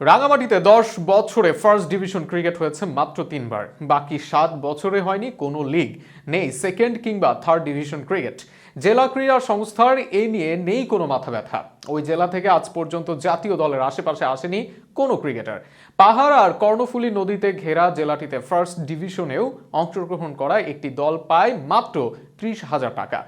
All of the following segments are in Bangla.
রাঙামাটিতে দশ বছরে ফার্স্ট ডিভিশন ক্রিকেট হয়েছে মাত্র তিনবার। বাকি সাত বছরে হয়নি কোনো লিগ নেই সেকেন্ড কিংবা থার্ড ডিভিশন ক্রিকেট জেলা ক্রীড়া সংস্থার এ নিয়ে নেই কোনো মাথা ব্যথা। ওই জেলা থেকে আজ পর্যন্ত জাতীয় দলের আশেপাশে আসেনি কোনো ক্রিকেটার পাহাড় আর কর্ণফুলী নদীতে ঘেরা জেলাটিতে ফার্স্ট ডিভিশনেও অংশগ্রহণ করা একটি দল পায় মাত্র ত্রিশ হাজার টাকা।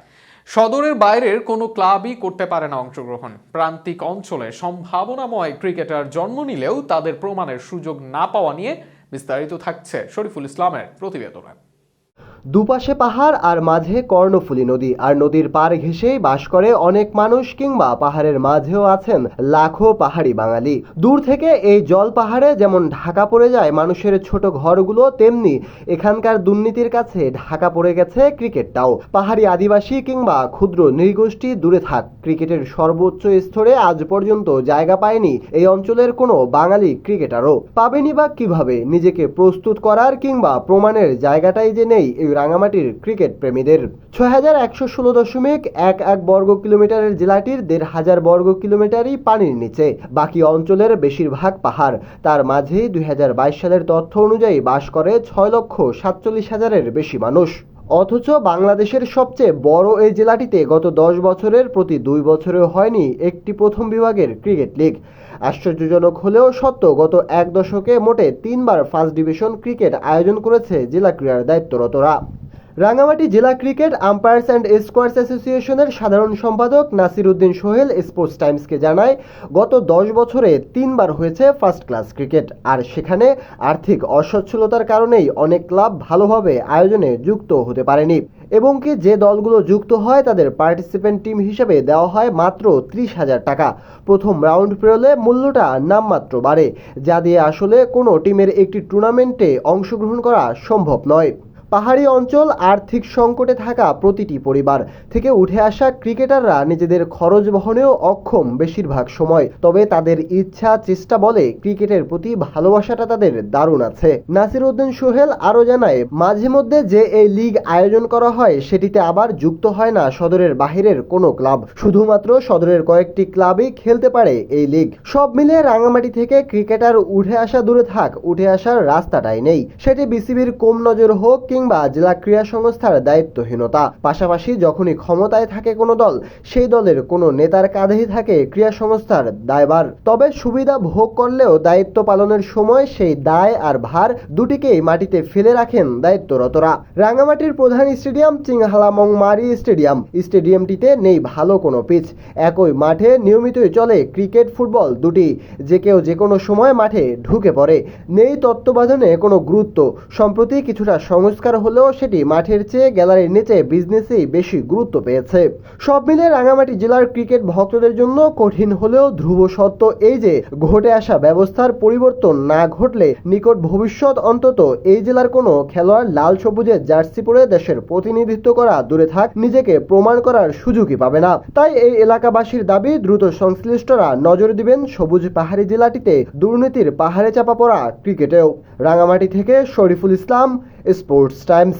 সদরের বাইরের কোনো ক্লাবই করতে পারে না অংশগ্রহণ। প্রান্তিক অঞ্চলে সম্ভাবনাময় ক্রিকেটার জন্ম নিলেও তাদের প্রমাণের সুযোগ না পাওয়া নিয়ে বিস্তারিত থাকছে শরীফুল ইসলামের প্রতিবেদনে। দুপাশে পাহাড় আর মাঝে কর্ণফুলী নদী। আর নদীর পার ঘেঁষেই বাস করে অনেক মানুষ কিংবা পাহাড়ের মাঝেও আছেন লাখো পাহাড়ি বাঙালি। দূর থেকে এই জল পাহাড়ে যেমন ঢাকা পড়ে যায়, মানুষের ছোট ঘরগুলো, তেমনি এখানকার দুর্নীতির কাছে ঢাকা পড়ে গেছে ক্রিকেটটাও পাহাড়ি আদিবাসী কিংবা ক্ষুদ্র নৃগোষ্ঠী দূরে থাক। ক্রিকেটের সর্বোচ্চ স্তরে আজ পর্যন্ত জায়গা পায়নি এই অঞ্চলের কোনো বাঙালি ক্রিকেটারও। পাবেনি বা কীভাবে? নিজেকে প্রস্তুত করার কিংবা প্রমাণের জায়গাটাই যে নেই এই রাঙামাটির ক্রিকেট প্রেমীদের ছয় হাজার একশো ষোলো দশমিক এক এক বর্গ কিলোমিটারের জেলাটির দেড় হাজার বর্গ কিলোমিটারই পানির নিচে। বাকি অঞ্চলের বেশিরভাগ পাহাড়। তার মাঝেই দুই হাজার বাইশ সালের তথ্য অনুযায়ী বাস করে ছয় লক্ষ সাতচল্লিশ হাজারের বেশি মানুষ। অথচ বাংলাদেশের সবচেয়ে বড় এই জেলাটিতে গত দশ বছরের প্রতি দুই বছরে হয়নি একটি প্রথম বিভাগের ক্রিকেট লিগ। আশ্চর্যজনক হলেও সত্য গত এক দশকে মোটে তিনবার ফার্স্ট ডিভিশন ক্রিকেট আয়োজন করেছে জেলা ক্রীড়ার দায়িত্বরতরা। রাঙামাটি জেলা ক্রিকেট আম্পায়ার্স অ্যান্ড স্কোয়ার্স অ্যাসোসিয়েশনের সাধারণ সম্পাদক নাসির উদ্দিন সোহেল স্পোর্টস টাইমসকে জানায়, গত দশ বছরে তিনবার হয়েছে ফার্স্ট ক্লাস ক্রিকেট। আর সেখানে আর্থিক অসচ্ছলতার কারণেই অনেক ক্লাব ভালোভাবে আয়োজনে যুক্ত হতে পারেনি এবং কি যে দলগুলো যুক্ত হয় তাদের পার্টিসিপেন্ট টিম হিসেবে দেওয়া হয় মাত্র ত্রিশ হাজার টাকা। প্রথম রাউন্ড পেরোলে মূল্যটা নামমাত্র বাড়ে, যা দিয়ে আসলে কোনো টিমের একটি টুর্নামেন্টে অংশগ্রহণ করা সম্ভব নয়। পাহাড়ি অঞ্চল আর্থিক সংকটে থাকা প্রতিটি পরিবার থেকে উঠে আসা ক্রিকেটাররা নিজেদের খরচ বহনেও অক্ষম বেশিরভাগ সময়। তবে তাদের ইচ্ছা, চেষ্টা বলে ক্রিকেটের প্রতি ভালোবাসাটা তাদের দারুণ আছে। নাসির উদ্দিন সোহেল আরও জানায়, মাঝে মধ্যে যে এই লিগ আয়োজন করা হয়, সেটিতে আবার যুক্ত হয় না সদরের বাহিরের কোনো ক্লাব। শুধুমাত্র সদরের কয়েকটি ক্লাবই খেলতে পারে এই লিগ। সব মিলে রাঙামাটি থেকে ক্রিকেটার উঠে আসা দূরে থাক, উঠে আসার রাস্তাটাই নেই। সেটি বিসিবির কম নজর হোক কিংবা জেলা ক্রীড়া সংস্থার দায়িত্বহীনতা। পাশাপাশি যখনই ক্ষমতায় থাকে কোনো দল, সেই দলের কোনো নেতার কাঁধেই থাকে ক্রীড়া সংস্থার দায়ভার। তবে সুবিধা ভোগ করলেও দায়িত্ব পালনের সময় সেই দায় আর ভার দুটিকেই মাটিতে ফেলে রাখেন দায়িত্বরতরা। রাঙামাটির প্রধান স্টেডিয়াম চিংহালামং মারি স্টেডিয়াম। স্টেডিয়ামটিতে নেই ভালো কোনো পিচ। একই মাঠে নিয়মিতই চলে ক্রিকেট, ফুটবল দুটি। যে কেউ যে কোনো সময় মাঠে ঢুকে পড়ে। নেই তত্ত্বাবধানে কোনো গুরুত্ব। সম্প্রতি কিছুটা সংস্কার হলেও সেটি মাঠের চেয়ে গ্যালারির নিচে বিজনেসেই বেশি গুরুত্ব পেয়েছে। সব মিলে রাঙামাটি জেলার ক্রিকেট ভক্তদের জন্য কঠিন হলেও ধ্রুব সত্য এই যে ঘটে আসা ব্যবস্থার পরিবর্তন না ঘটলে নিকট ভবিষ্যৎ অন্তত এই জেলার কোনো খেলোয়াড় লাল সবুজের জার্সি পরে দেশের প্রতিনিধিত্ব করা দূরে থাক, নিজেকে প্রমাণ করার সুযোগই পাবে না। তাই এই এলাকাবাসীর দাবি, দ্রুত সংশ্লিষ্টরা নজর দিবেন সবুজ পাহাড়ি জেলাটিতে দুর্নীতির পাহাড়ে চাপা পড়া ক্রিকেটেও। রাঙামাটি থেকে শরীফুল ইসলাম স্পোর্টস টাইমস